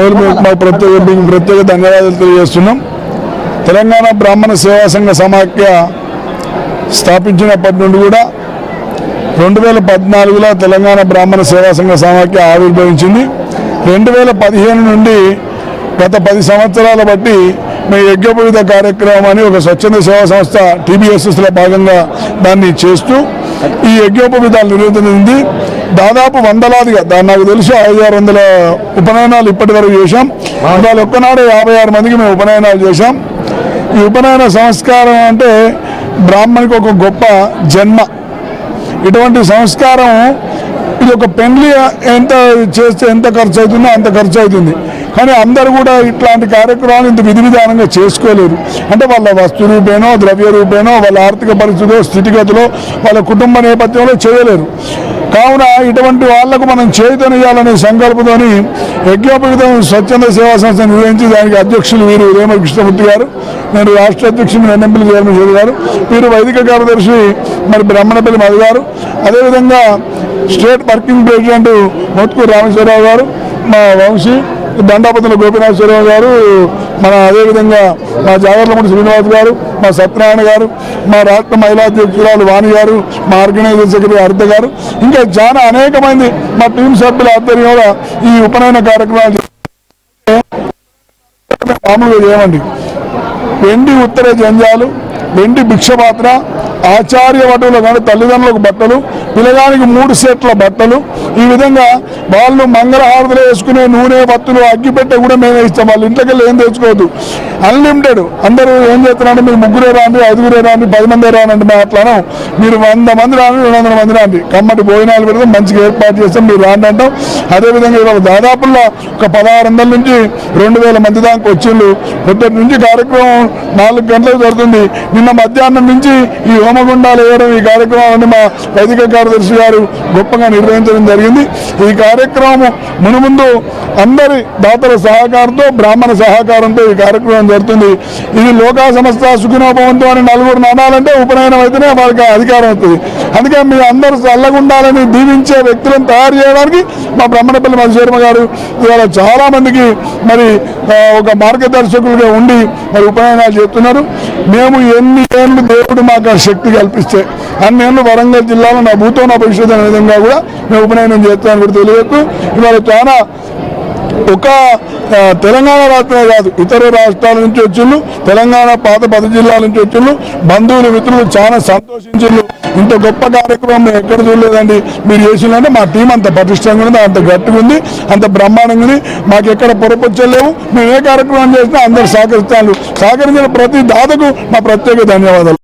మొదలు మీకు ప్రత్యేక మీకు ప్రత్యేక ధన్యవాదాలు తెలియజేస్తున్నాం. తెలంగాణ బ్రాహ్మణ సేవా సంఘ సమాఖ్య స్థాపించినప్పటి నుండి కూడా రెండు వేల పద్నాలుగులో తెలంగాణ బ్రాహ్మణ సేవా సంఘ సమాఖ్య ఆవిర్భవించింది. రెండు వేల పదిహేను నుండి గత పది సంవత్సరాల బట్టి మేము యజ్ఞోపవిత కార్యక్రమం అని ఒక స్వచ్ఛంద సేవా సంస్థ టీబీఎస్ఎస్లో భాగంగా దాన్ని చేస్తూ ఈ యజ్ఞోపవిధాలు నిర్వహించింది దాదాపు వందలాదిగా. దాన్ని నాకు తెలిసి ఐదు ఆరు వందల ఉపనయనాలు ఇప్పటి వరకు చేశాం. ఇవాళ ఒక్కనాడు యాభై ఆరు మందికి మేము ఉపనయనాలు చేశాం. ఈ ఉపనయన సంస్కారం అంటే బ్రాహ్మణికి ఒక గొప్ప జన్మ. ఇటువంటి సంస్కారం ఇది ఒక పెండ్లి ఎంత చేస్తే ఎంత ఖర్చు అవుతుందో అంత ఖర్చు అవుతుంది. కానీ అందరూ కూడా ఇట్లాంటి కార్యక్రమాలు ఇంత విధి విధానంగా చేసుకోలేరు. అంటే వాళ్ళ వస్తు రూపేనో ద్రవ్య రూపేనో వాళ్ళ ఆర్థిక పరిస్థితిలో స్థితిగతిలో వాళ్ళ కుటుంబ నేపథ్యంలో చేయలేరు. కావున ఇటువంటి వాళ్ళకు మనం చైతన్యాలనే సంకల్పంతోని యజ్ఞోపేతం స్వచ్ఛంద సేవా సంస్థ నిర్వహించి దానికి అధ్యక్షులు వీరు రేమ కృష్ణమూర్తి గారు నేను రాష్ట్ర అధ్యక్షుడు ఎన్ఎంపీ చైర్మన్ గారు వీరు వైదిక కార్యదర్శి మరి బ్రహ్మణపల్లి మధు గారు అదేవిధంగా state working president Motkur Rameshwar Rao garu మా వంశీ దండాపతుల గోపీనాథేశ్వరరావు గారు మన అదేవిధంగా మా జాగర్లమూడి శ్రీనివాస్ గారు మా సత్యనారాయణ గారు మా రాష్ట్ర మహిళా అధ్యక్షురాలు వాణి గారు మా ఆర్గనైజర్ సెక్రటరీ హరిత గారు ఇంకా చాలా అనేక మంది మా టీం సభ్యుల ఆధ్వర్యంలో ఈ ఉపనయన కార్యక్రమాలు మామూలుగా చేయమండి వెండి ఉత్తర జంజాలు వెండి భిక్షపాత్ర ఆచార్య వటువులు కానీ తల్లిదండ్రులకు బట్టలు పిల్లగానికి మూడు సెట్ల బట్టలు. ఈ విధంగా వాళ్ళు మంగళహారతులు వేసుకునే నూనె బత్తులు అగ్గిపెట్టె కూడా మేమే ఇస్తాం. వాళ్ళ ఇంట్లోకి ఏం తెచ్చుకోవద్దు. అన్లిమిటెడ్ అందరూ ఏం చేస్తున్నారంటే మీరు ముగ్గురే రాండి ఐదుగురే రాండి పది మంది రానండి మా అట్లాను మీరు వంద మంది రాండి రెండు వందల మంది రాండి. కమ్మటి భోజనాలు పెడతాం మంచిగా ఏర్పాటు చేస్తాం మీరు రాండి అంటాం. అదేవిధంగా ఇవాళ దాదాపుల్లో ఒక పదహారు వందల నుంచి రెండు వేల మంది దాకా వచ్చిండ్రు. పొద్దుటి నుంచి కార్యక్రమం నాలుగు గంటలకు జరుగుతుంది. నిన్న మధ్యాహ్నం నుంచి ఈ హోమగుండాలు వేయడం ఈ కార్యక్రమాన్ని మా వైదిక కార్యదర్శి గారు గొప్పగా నిర్వహించడం జరిగింది. ఈ కార్యక్రమం మునుముందు అందరి దాతల సహకారంతో బ్రాహ్మణ సహకారంతో ఈ కార్యక్రమం జరుగుతుంది. ఇది లోకా సంస్థ సుఖినోభవంతో అని నలుగురు నాడాలంటే ఉపనయనం అయితేనే వారికి అధికారం అవుతుంది. అందుకే మీ అందరూ చల్లగుండాలని దీవించే వ్యక్తులను తయారు చేయడానికి మా బ్రహ్మణపల్లి మధుశర్మ గారు ఇవాళ చాలామందికి మరి ఒక మార్గదర్శకులుగా ఉండి మరి ఉపనయనాలు చేస్తున్నారు. మేము ఎన్ని ఏళ్ళు దేవుడు మాకు శక్తి కల్పిస్తే. అన్ని వరంగల్ జిల్లాలో నా భూతో నా భవిష్యత్తు అనే విధంగా కూడా మేము ఉపనయనం చేస్తామని కూడా తెలియదు ఇవాళ చాలా ఒక తెలంగాణ రాష్ట్రమే కాదు ఇతర రాష్ట్రాల నుంచి వచ్చిళ్ళు తెలంగాణ పాత పది జిల్లాల నుంచి వచ్చిళ్ళు బంధువులు మిత్రులు చాలా సంతోషించిళ్ళు. ఇంత గొప్ప కార్యక్రమం మేము ఎక్కడ చూడలేదండి. మీరు చేసిందంటే మా టీం అంత పటిష్టంగా ఉంది అంత గట్టిగా ఉంది అంత బ్రహ్మాండంగా ఉంది. మాకు ఎక్కడ పొరపొచ్చలేవు. మేము ఏ కార్యక్రమం చేసినా అందరు సహకరిస్తాను సహకరించిన ప్రతి దాతకు మా ప్రత్యేక ధన్యవాదాలు.